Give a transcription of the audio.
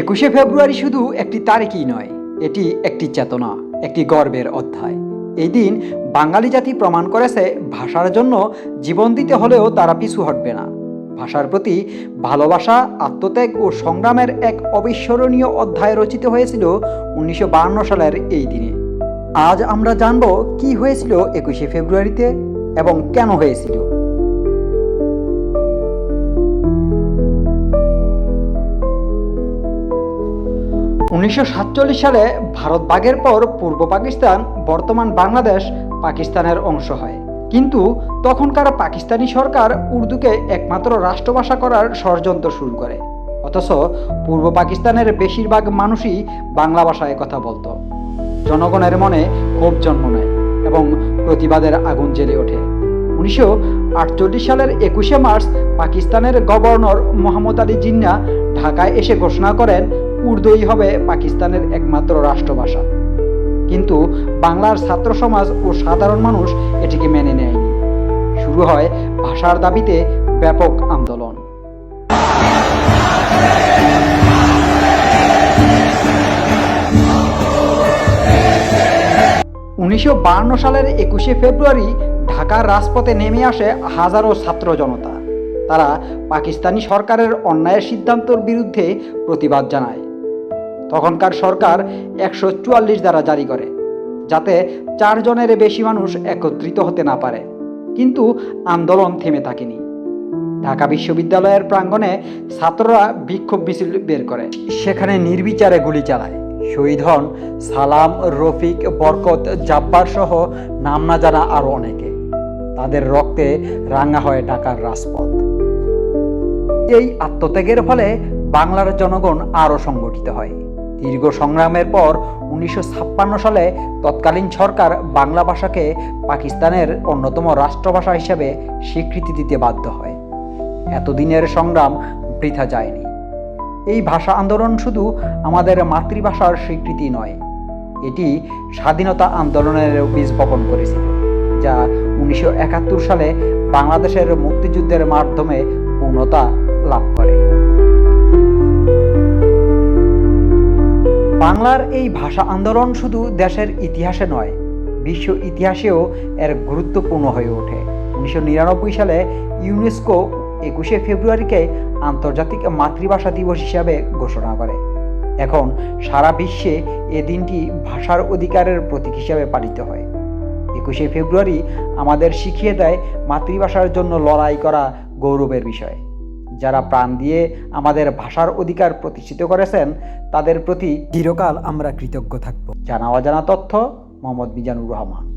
একুশে ফেব্রুয়ারি শুধু একটি তারিখই নয়, এটি একটি চেতনা, একটি গর্বের অধ্যায়। এই দিন বাঙালি জাতি প্রমাণ করেছে ভাষার জন্য জীবন দিতে হলেও তারা পিছু হটবে না। ভাষার প্রতি ভালোবাসা, আত্মত্যাগ ও সংগ্রামের এক অবিস্মরণীয় অধ্যায় রচিত হয়েছিল উনিশশো সালের এই দিনে। আজ আমরা জানব কি হয়েছিল একুশে ফেব্রুয়ারিতে এবং কেন হয়েছিল। উনিশশো সাতচল্লিশ সালে ভারত ভাগের পর পূর্ব পাকিস্তান, বর্তমান বাংলাদেশ পাকিস্তানের অংশ হয়। কিন্তু তখনকার পাকিস্তানি সরকার উর্দুকে একমাত্র রাষ্ট্রভাষা করার ষড়যন্ত্র শুরু করে। অথচ পূর্ব পাকিস্তানের বেশিরভাগ মানুষই বাংলা ভাষায় কথা বলতো। জনগণের মনে ক্ষোভ জন্ম নেয় এবং প্রতিবাদের আগুন জ্বেলে ওঠে। উনিশশো আটচল্লিশ সালের একুশে মার্চ পাকিস্তানের গভর্নর মোহাম্মদ আলী জিন্না ঢাকায় এসে ঘোষণা করেন উর্দুই হবে পাকিস্তানের একমাত্র রাষ্ট্রভাষা। কিন্তু বাংলার ছাত্র সমাজ ও সাধারণ মানুষ এটিকে মেনে নেয়নি। শুরু হয় ভাষার দাবিতে ব্যাপক আন্দোলন। উনিশশো সালের একুশে ফেব্রুয়ারি ঢাকার রাজপথে নেমে আসে হাজারো ছাত্র জনতা। তারা পাকিস্তানি সরকারের অন্যায়ের সিদ্ধান্তর বিরুদ্ধে প্রতিবাদ জানায়। তখনকার সরকার একশো চুয়াল্লিশ দ্বারা জারি করে, যাতে চারজনের বেশি মানুষ একত্রিত হতে না পারে। কিন্তু আন্দোলন থেমে থাকেনি। ঢাকা বিশ্ববিদ্যালয়ের প্রাঙ্গণে ছাত্ররা বিক্ষোভ মিছিল বের করে। সেখানে নির্বিচারে গুলি চালায়। শহীদ হন সালাম, রফিক, বরকত, জাব্বার সহ নাম না জানা আরও অনেকে। তাদের রক্তে রাঙা হয় ঢাকার রাজপথ। এই আত্মত্যাগের ফলে বাংলার জনগণ আরও সংগঠিত হয়। দীর্ঘ সংগ্রামের পর উনিশশো ছাপ্পান্ন সালে তৎকালীন সরকার বাংলা ভাষাকে পাকিস্তানের অন্যতম রাষ্ট্রভাষা হিসেবে স্বীকৃতি দিতে বাধ্য হয়। এতদিনের সংগ্রাম বৃথা যায়নি। এই ভাষা আন্দোলন শুধু আমাদের মাতৃভাষার স্বীকৃতি নয়, এটি স্বাধীনতা আন্দোলনের বীজ বপন করেছিল, যা উনিশশো একাত্তর সালে বাংলাদেশের মুক্তিযুদ্ধের মাধ্যমে পূর্ণতা লাভ করে। বাংলার এই ভাষা আন্দোলন শুধু দেশের ইতিহাসে নয়, বিশ্ব ইতিহাসেও এর গুরুত্বপূর্ণ হয়ে ওঠে। উনিশশো নিরানব্বই সালে ইউনেস্কো একুশে ফেব্রুয়ারিকে আন্তর্জাতিক মাতৃভাষা দিবস হিসাবে ঘোষণা করে। এখন সারা বিশ্বে এ দিনটি ভাষার অধিকারের প্রতীক হিসাবে পালিত হয়। একুশে ফেব্রুয়ারি আমাদের শিখিয়ে দেয় মাতৃভাষার জন্য লড়াই করা গৌরবের বিষয়। যারা প্রাণ দিয়ে আমাদের ভাষার অধিকার প্রতিষ্ঠিত করেছেন, তাদের প্রতি চিরকাল আমরা কৃতজ্ঞ থাকব। জানা অজানা তথ্য, মোহাম্মদ মিজানুর রহমান।